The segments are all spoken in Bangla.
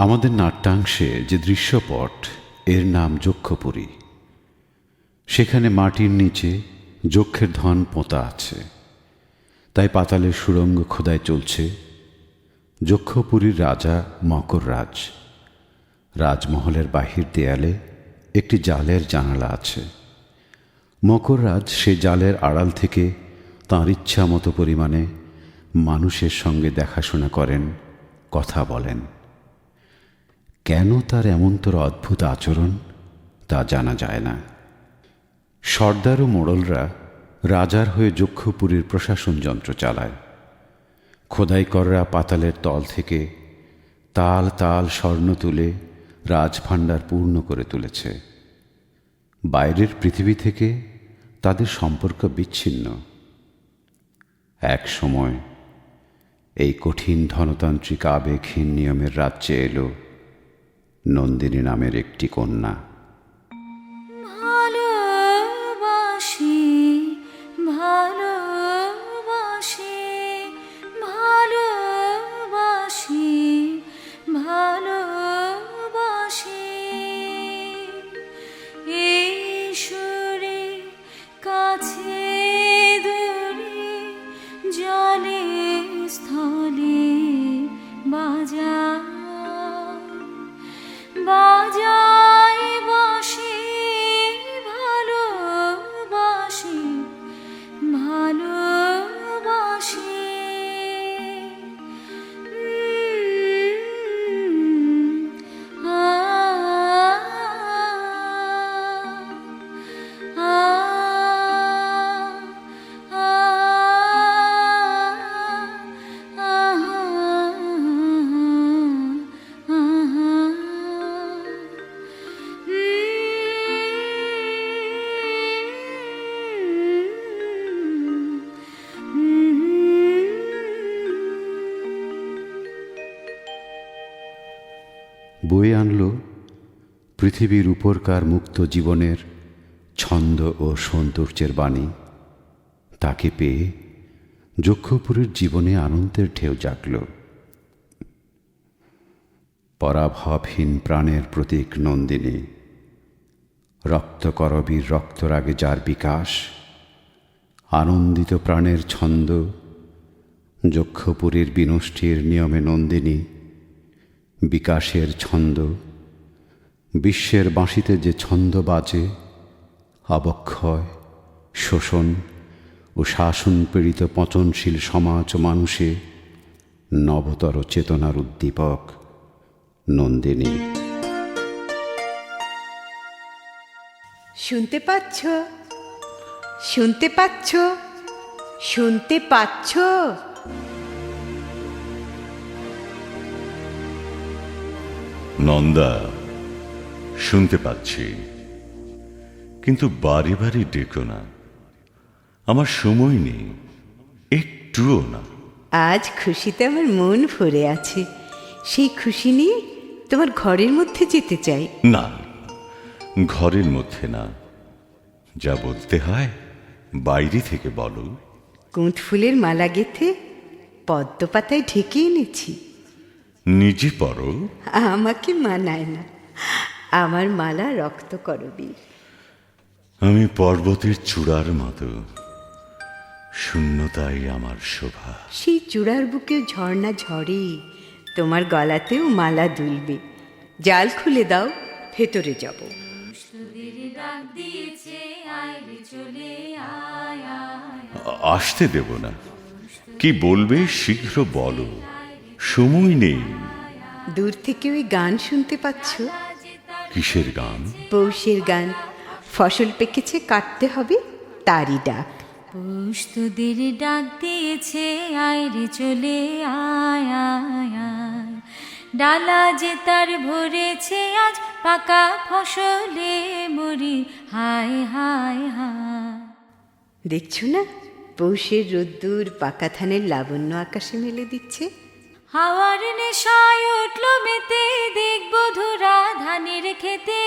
আমাদের নাট্যাংশে যে দৃশ্যপট, এর নাম যক্ষপুরী। সেখানে মাটির নিচে যক্ষের ধন পোঁতা আছে। তাই পাতালের সুরঙ্গ খোদায় চলছে। যক্ষপুরীর রাজা মকররাজ রাজমহলের বাহির দেয়ালে একটি জালের জানালা আছে। মকররাজ সে জালের আড়াল থেকে তাঁর ইচ্ছা মতো পরিমাণে মানুষের সঙ্গে দেখাশোনা করেন, কথা বলেন। কেন তার এমনতর অদ্ভুত আচরণ? তা জানা যায় না। সর্দার ও মোড়লরা রাজার হয়ে যক্ষপুরীর প্রশাসন যন্ত্র চালায়। খোদাইকররা পাতালের তল থেকে তাল তাল স্বর্ণ তুলে রাজভাণ্ডার পূর্ণ করে তুলেছে। বাইরের পৃথিবী থেকে তাদের সম্পর্ক বিচ্ছিন্ন। এক সময় এই কঠিন ধনতান্ত্রিক আবেগহীন নিয়মের রাজ্যে এলো নন্দিনী নামের একটি কন্যা। বয়ে আনল পৃথিবীর উপরকার মুক্ত জীবনের ছন্দ ও সৌন্দর্যের বাণী। তাকে পেয়ে যক্ষপুরের জীবনে আনন্দের ঢেউ জাগল। পরাভবহীন প্রাণের প্রতীক নন্দিনী, রক্তকরবীর রক্তরাগে যার বিকাশ, আনন্দিত প্রাণের ছন্দ, যক্ষপুরীর বিনষ্টির নিয়মে নন্দিনী বিকাশের ছন্দ। বিশ্বের বাঁশিতে যে ছন্দ বাজে, অবক্ষয়, শোষণ ও শাসন পীড়িত পচনশীল সমাজ ও মানুষে নবতর চেতনার উদ্দীপক নন্দিনী। শুনতে পাচ্ছ? শুনতে পাচ্ছ? শুনতে পাচ্ছ? নন্দা শুনতে পাচ্ছি। কিন্তু বারে বারে ডেকো না। আমার সময় নেই একটুও না। আজ খুশিতে আমার মন ভরে আছে। সেই খুশি নিয়ে তোমার ঘরের মধ্যে যেতে চাই। না ঘরের মধ্যে না। যা বলতে হয় বাইরে থেকে বলো। কুঁত ফুলের মালা গেথে পদ্ম পাতায় ঢেকে এনেছি। নিজে পড়ো। আমাকে মানায় না। আমার মালা রক্ত করবি। আমি পর্বতের চূড়ার মতো। শূন্যতাই আমার শোভা। সেই চূড়ার বুকে ঝর্ণা ঝরে তোমার গলাতেও মালা দুলবে। জাল খুলে দাও ভেতরে যাব। আসতে দেব না। কি বলবে শীঘ্র বলো। সময় নেই। দূর থেকে ওই গান শুনতে পাচ্ছ? কিসের গান? পৌষের গান। ফসল পেকেছে কাটতে হবে তারই ডাক। পৌষ তোদের ডাক দিয়েছে আয় রে চলে আয় আয় আয়। ডালা যে তার ভরেছে আজ পাকা ফসলে মরি। হায় হায় হায়। দেখছ না? পৌষের রোদ্দুর পাকা ধানের লাবণ্য আকাশে মেলে দিচ্ছে। হাওয়ার নেশায় উঠল মেতে দেখব ধুরা ধানের খেতে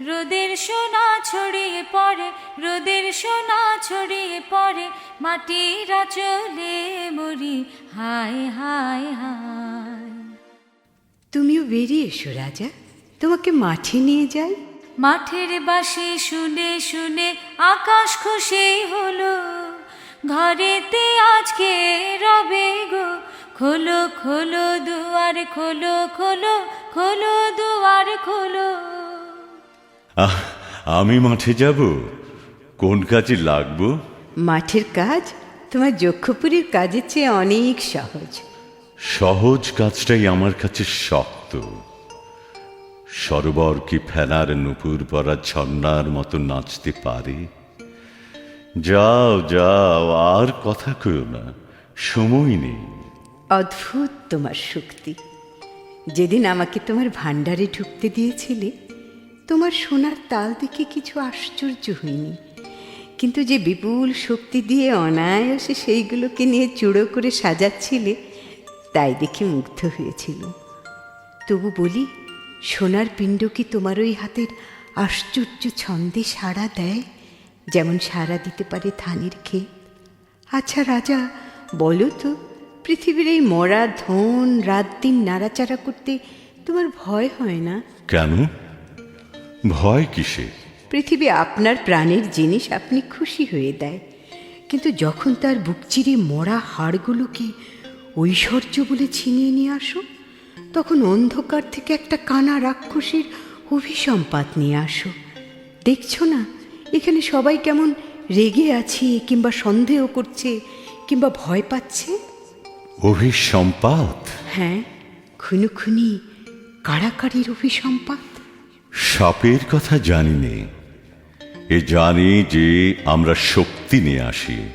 রোদের সোনা ছড়িয়ে পড়ে রোদের সোনা ছড়িয়ে পড়ে মাটির আচলে মরি হায় হায় হায়। তুমিও বেরিয়ে এসো রাজা। তোমাকে মাঠে নিয়ে যাই। মাঠের বাসে শুনে শুনে আকাশ খুশি হলো। ঘরেতে আজকে রবে গো। খোলো খোলো দুয়ার খোলো খোলো খোলো দুয়ার খোলো। আহ, আমি মাঠে যাব? কোন কাজে লাগবো? মাঠের কাজ তোমার যক্ষপুরীর কাজের চেয়ে অনেক সহজ। সহজ কাজটাই আমার কাছে শক্ত। সরোবর কি ফেনার নুপুর পরা ঝর্ণার মতো নাচতে পারে? যাও যাও, আর কথা কইও না, সময় নেই। অদ্ভুত তোমার শক্তি। যেদিন আমাকে তোমার ভাণ্ডারে ঢুকতে দিয়েছিলে, তোমার সোনার তাল দেখে কিছু আশ্চর্য হয়নি কিন্তু যে বিপুল শক্তি দিয়ে অনায়াসে সেইগুলোকে নিয়ে চূড়ো করে সাজাচ্ছিলে, তাই দেখে মুগ্ধ হয়েছিল। তবু বলি, সোনার পিণ্ড কি তোমার ওই হাতের আশ্চর্য ছন্দে সাড়া দেয়? যেমন সাড়া দিতে পারে ধানের ক্ষেত। আচ্ছা রাজা বলো তো পৃথিবীর এই মরা ধন রাত দিন নাড়াচাড়া করতে তোমার ভয় হয় না? কেন? ভয় কিসে? পৃথিবী আপনার প্রাণের জিনিস আপনি খুশি হয়ে দেয়। কিন্তু যখন তার বুক চিরে মরা হাড়গুলোকে ঐশ্বর্য বলে ছিনিয়ে নিয়ে আসো তখন অন্ধকার থেকে একটা কানা রাক্ষসীর অভিসম্পাত নিয়ে আসো। দেখছ না এখানে সবাই কেমন রেগে আছে কিংবা সন্দেহ করছে কিংবা ভয় পাচ্ছে? অভিসম্পাত? হ্যাঁ খুনুখুনি কাড়াকাড়ির অভিসম্পাত। সাপের কথা জানি নে এ জানি যে আমরা শক্তি নিয়ে আসি।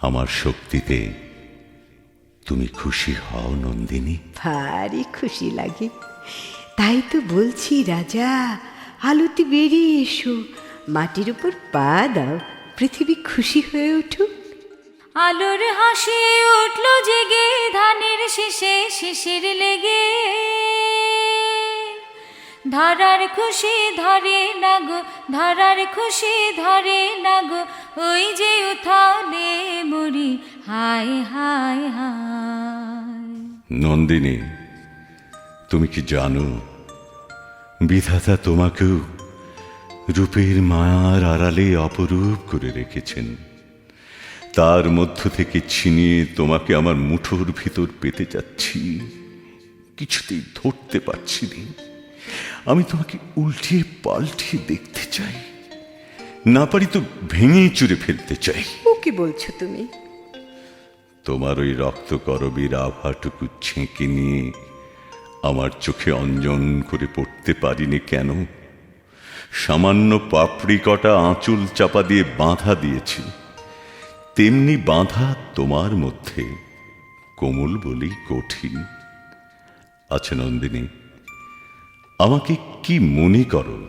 আমার শক্তিতে তুমি খুশি হও নন্দিনী। ভারী খুশি লাগে। তাই তো বলছি রাজা আলোতে বেরিয়ে এসো। মাটির উপর পা দাও। পৃথিবী খুশি হয়ে উঠুক। আলোর হাসি উঠল জেগে ধানের শেষে শিশির লেগে। ধরার খুশি ধরে না গো ধরার খুশি ধরে না গো ওই যে উঠালে মরি হায় হায় হায়। নন্দিনী তুমি কি জানো বিধাতা তোমাকেও রূপের মায়ার আড়ালে অপরূপ করে রেখেছেন। তার মধ্য থেকে ছিনিয়ে তোমাকে আমার মুঠোর ভিতর পেতে যাচ্ছি। কিছুতেই ধরতে পারছি না। আমি তোমাকে উল্টিয়ে পাল্টিয়ে দেখতে চাই। না পারি তো ভেঙে চুরে ফেলতে চাই। ও কি বলছো তুমি? তোমার ওই রক্ত করবীর আভাটুকু ছেঁকে নিয়ে আমার চোখে অঞ্জন করে পড়তে পারিনি কেন? সামান্য পাপড়ি কটা আঁচল চাপা দিয়ে বাঁধা দিয়েছি। তেমনি বাঁধা তোমার মধ্যে কোমল বলেই কঠিন। আচ্ছা নন্দিনী আমাকে কি মনে করো?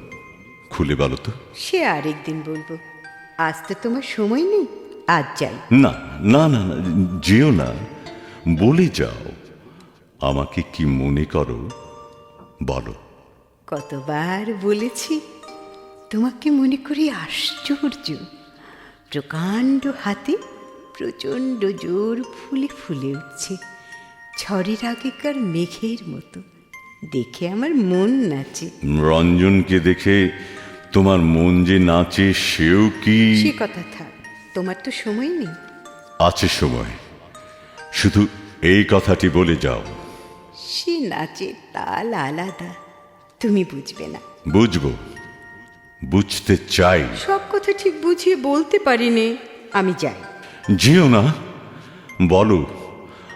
খুলে বলো তো। সে আরেকদিন বলব। আজ তো তোমার সময় নেই আজ যাই। না না না না যেও না বলে যাও। আমাকে কি মনে করো? বলো। কতবার বলেছি তোমাকে মনে করি আশ্চর্য। প্রকাণ্ড হাতে প্রচণ্ড জোর ফুলে ফুলে উঠছে। ঝড়ের আগেকার মেঘের মতো। দেখে আমার মন নাচে। রঞ্জনকে দেখে তোমার মন যে নাচে সেও কি? সে কথা থাক তোমার তো সময় নেই। আছে সময়। শুধু এই কথাটি বলে যাও। সে নাচে তাল আলাদা। তুমি বুঝবে না। বুঝব। বুঝতে চাই। সব কথা ঠিক বুঝিয়ে বলতে পারিনি। আমি যাই। যেও না। বলো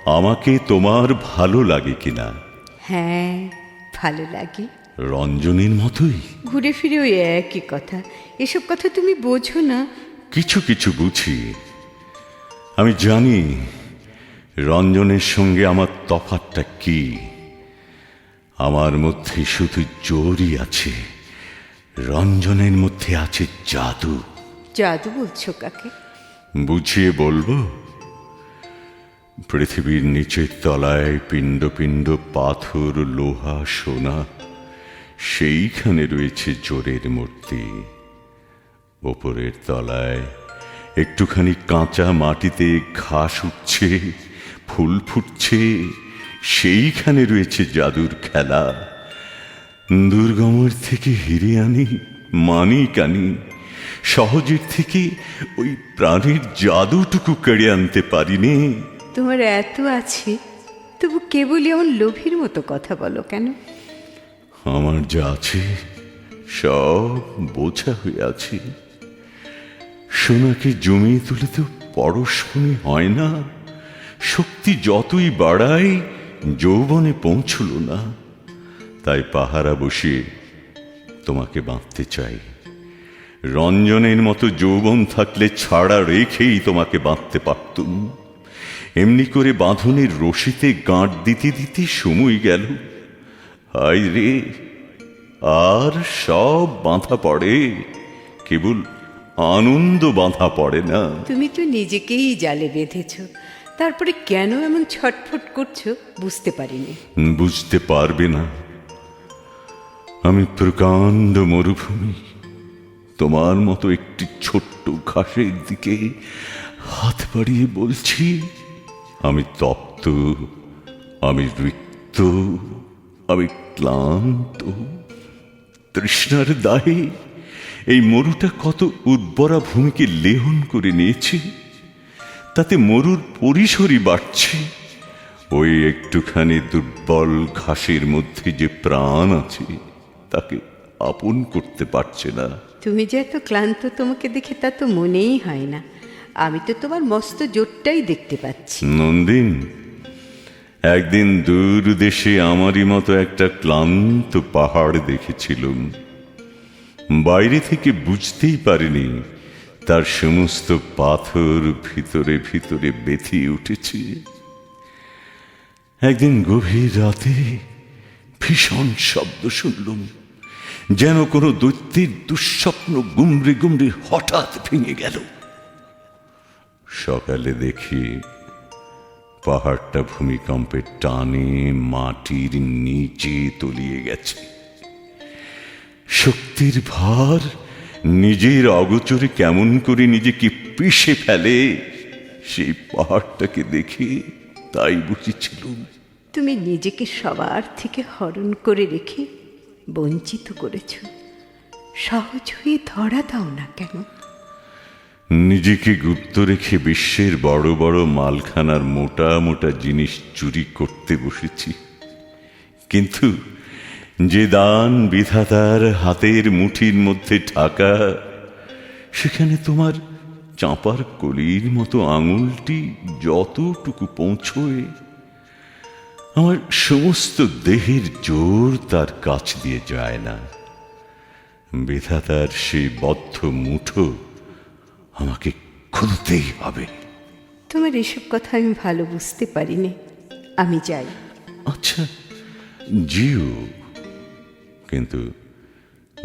আমাকে তোমার ভালো লাগে কিনা? হ্যাঁ ভালো লাগে। রঞ্জনের মতোই। ঘুরে ফিরে ওই একই কথা। এসব কথা তুমি বোঝো না। কিছু কিছু বুঝি। আমি জানি রঞ্জনের সঙ্গে আমার তফাতটা কি? আমার মধ্যে শুধু জোরই আছে। রঞ্জনের মধ্যে আছে জাদু। জাদু বলছো কাকে? বুঝিয়ে বলব? পৃথিবীর নিচের তলায় পিণ্ড পিণ্ড পাথর লোহা সোনা সেইখানে রয়েছে জোরের মূর্তি। ওপরের তলায় একটুখানি কাঁচা মাটিতে ঘাস উঠছে। ফুল ফুটছে সেইখানে রয়েছে জাদুর খেলা। দুর্গমর থেকে হিরে আনি মানিক আনি সহজের থেকে ওই প্রাণের জাদুটুকু কেড়ে আনতে পারিনি। তোমার এত আছে তবু কেবলই এমন লোভীর মতো কথা বলো কেন? আমার যা আছে সব বোঝা হয়ে আছে। সোনাকে জমিয়ে তুলে তো পরশমণি হয় না। শক্তি যতই বাড়ায় যৌবনে পৌঁছল না। তাই পাহারা বসে তোমাকে বাঁধতে চাই। রঞ্জনের মতো যৌবন থাকলে ছাড়া রেখেই তোমাকে বাঁধতে পারতুম। এমনি করে বাঁধনের রশিতে গাঁট দিতে দিতে সময় গেল। হাই রে, আর সব বাঁধা পড়ে। কেবল আনন্দ বাঁধা পড়ে না। তুমি তো নিজেকেই জালে বেঁধেছ। তারপরে কেন এমন ছটফট করছ বুঝতে পারিনি। বুঝতে পারবে না। আমি প্রকাণ্ড মরুভূমি। তোমার মতো একটি ছোট্ট ঘাসের দিকে হাত বাড়িয়ে বলছি, আমি তপ্ত, আমি রিক্ত, আমি ক্লান্ত। তৃষ্ণার দাহে এই মরুটা কত উর্বরা ভূমিকে লেহন করে নিয়েছে তাতে মরুর পরিসরই বাড়ছে। ওই একটুখানি দুর্বল ঘাসের মধ্যে যে প্রাণ আছে তাকে আপন করতে পারছে না। তুমি যে এত ক্লান্ত তোমাকে দেখে তা তো মনেই হয় না। আমি তো তোমার মস্ত জোরটাই দেখতে পাচ্ছি। নন্দিন একদিন দূর দেশে আমারই মতো একটা ক্লান্ত পাহাড় দেখেছিলুম। বাইরে থেকে বুঝতেই পারিনি তার সমস্ত পাথর ভিতরে ভিতরে বেঁথে উঠেছে। একদিন গভীর রাতে ভীষণ শব্দ শুনলুম, যেন কোনো দৈত্যের দুঃস্বপ্ন গুমড়ে গুমড়ে হঠাৎ ভেঙে গেল। সকালে দেখি পাহাড়টা ভূমিকম্পের টানে মাটির নিচে তলিয়ে গেছে। শক্তির ভার নিজের অগোচরে কেমন করে নিজেকে পিষে ফেলে সেই পাহাড়টাকে দেখে তাই বুঝেছিলুম তুমি নিজেকে সবার থেকে হরণ করে রেখে বঞ্চিত করেছ। সহজ হয়ে ধরা দাও না কেন? নিজেকে গুপ্ত রেখে বিশ্বের বড় বড় মালখানার মোটা মোটা জিনিস চুরি করতে বসেছি। কিন্তু যে দান বিধাতার হাতের মুঠির মধ্যে ঢাকা সেখানে তোমার চাঁপার কলির মতো আঙুলটি যতটুকু পৌঁছয় আমার সমস্ত দেহের জোর তার কাছ দিয়ে যায় না। বিধাতার সেই বদ্ধ মুঠো আমাকে খুলতেই হবে তোমার এসব কথা আমি ভালো বুঝতে পারিনি। আমি যাই। আচ্ছা জিও কিন্তু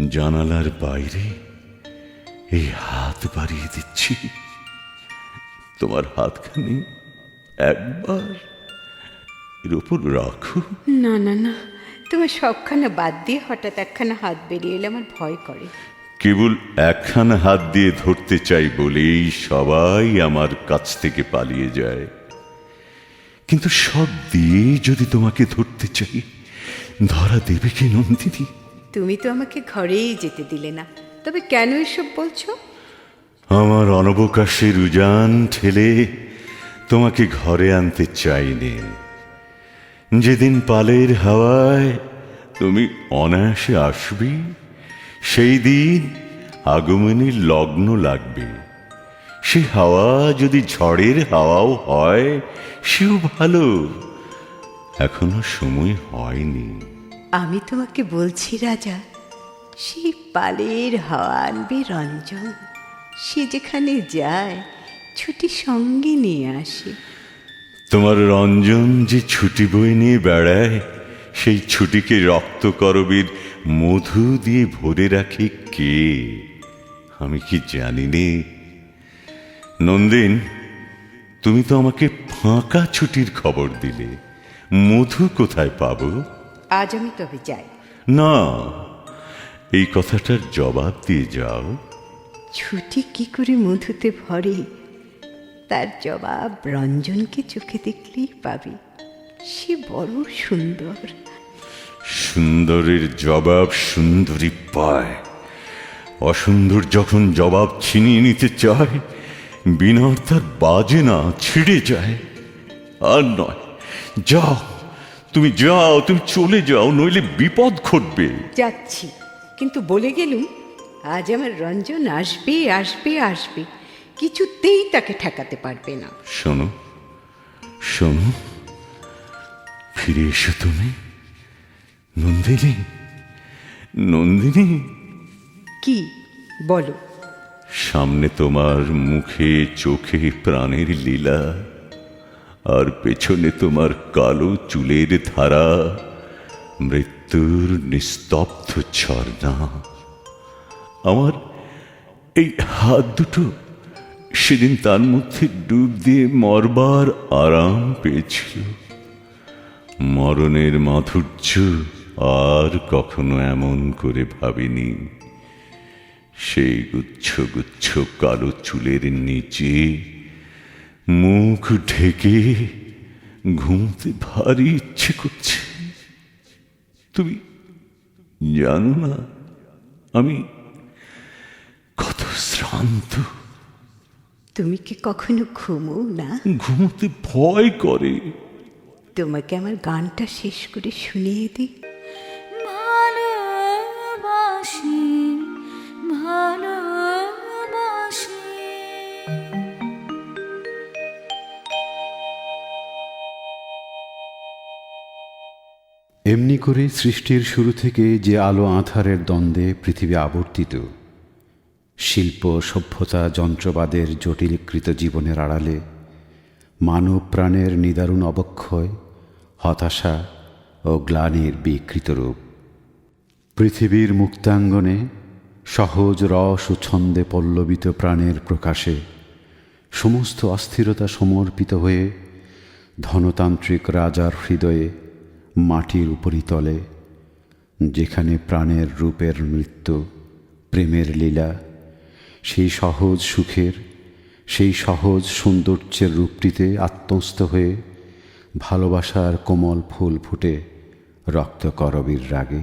জানালার বাইরে এই হাত বাড়িয়ে দিচ্ছি। তোমার হাতখানি একবার এর উপর রাখো। না না না। তোমার সবখানা বাদ দিয়ে হঠাৎ একখানা হাত বেরিয়ে এলে আমার ভয় করে। কেবল একখানা হাত দিয়ে ধরতে চাই বলেই সবাই আমার কাছ থেকে পালিয়ে যায়। কিন্তু সব দিয়ে যদি তোমাকে ধরতে চাই ধরা দেবে কি নন্দিনী? তুমি তো আমাকে ঘরেই যেতে দিলে না। তবে কেন এসব বলছো? আমার অনবকাশের উজান ঠেলে তোমাকে ঘরে আনতে চাইনি। যেদিন পালের হাওয়ায় তুমি অনায়াসে আসবে সেই দিন আগমনের লগ্ন লাগবে। সে হাওয়া যদি ঝড়ের হাওয়াও হয় সেও ভালো। এখনও সময় হয়নি। আমি তোমাকে বলছি রাজা সে পালের হাওয়া আনবে রঞ্জন। সে যেখানে যায় ছুটি সঙ্গে নিয়ে আসে। তোমার রঞ্জন যে ছুটি বই নিয়ে বেড়ায় সেই ছুটিকে রক্তকরবীর মধু দিয়ে ভরে রাখে কে? আমি কি জানি নে। নন্দিন তুমি তো আমাকে ফাঁকা ছুটির খবর দিলে। মধু কোথায় পাব? আজ আমি তবে যাই। না এই কথাটার জবাব দিয়ে যাও। ছুটি কি করে মধুতে ভরে? তার জবাব রঞ্জনকে চোখে দেখলেই পাবে। সে বড় সুন্দর। সুন্দরের জবাব সুন্দরী পায়। অসুন্দর যখন জবাব ছিনিয়ে নিতে চায় বিনার তার বাজে না ছিঁড়ে যায়। আর নয় যাও তুমি যাও তুমি চলে যাও নইলে বিপদ ঘটবে। যাচ্ছি। কিন্তু বলে গেলুম আজ আমার রঞ্জন আসবে আসবে আসবে। কিছুতেই তাকে ঠেকাতে পারবে না। শোনো শোনো ফিরে এসো তুমি। নন্দিনী নন্দিনী। কি? বলো। সামনে তোমার মুখে চোখে প্রাণের লীলা। আর পেছনে তোমার কালো চুলের ধারা, মৃত্যুর নিস্তব্ধ ঝর্ণা। আমার এই হাত দুটো সেদিন তার মধ্যে ডুব দিয়ে মরবার আরাম পেয়েছিল। মরণের মাধুর্য আর কখনো এমন করে ভাবিনি। সেই গুচ্ছ গুচ্ছ কালো চুলের নিচে মুখ ঢেকে ঘুমতে ভারী ইচ্ছে করছে। তুমি জানো না আমি কত শ্রান্ত। তুমি কি কখনো ঘুমো না? ঘুমোতে ভয় করে। তোমাকে আমার গানটা শেষ করে শুনিয়ে দিই। ভালোবাসি ভালোবাসি এমনি করে সৃষ্টির শুরু থেকে যে আলো আধারের দ্বন্দ্বে পৃথিবী আবর্তিত, শিল্প, সভ্যতা, যন্ত্রবাদের জটিলকৃত জীবনের আড়ালে মানব প্রাণের নিদারুণ অবক্ষয়, হতাশা ও গ্লানির বিকৃত রূপ। পৃথিবীর মুক্তাঙ্গনে সহজ রস ও ছন্দে পল্লবিত প্রাণের প্রকাশে সমস্ত অস্থিরতা সমর্পিত হয়ে ধনতান্ত্রিক রাজার হৃদয়ে মাটির উপরিতলে, যেখানে প্রাণের রূপের মৃত্যু, প্রেমের লীলা, সেই সহজ সুখের, সেই সহজ সৌন্দর্যের রূপটিতে আত্মস্থ হয়ে ভালোবাসার কোমল ফুল ফুটে রক্তকরবীর রাগে।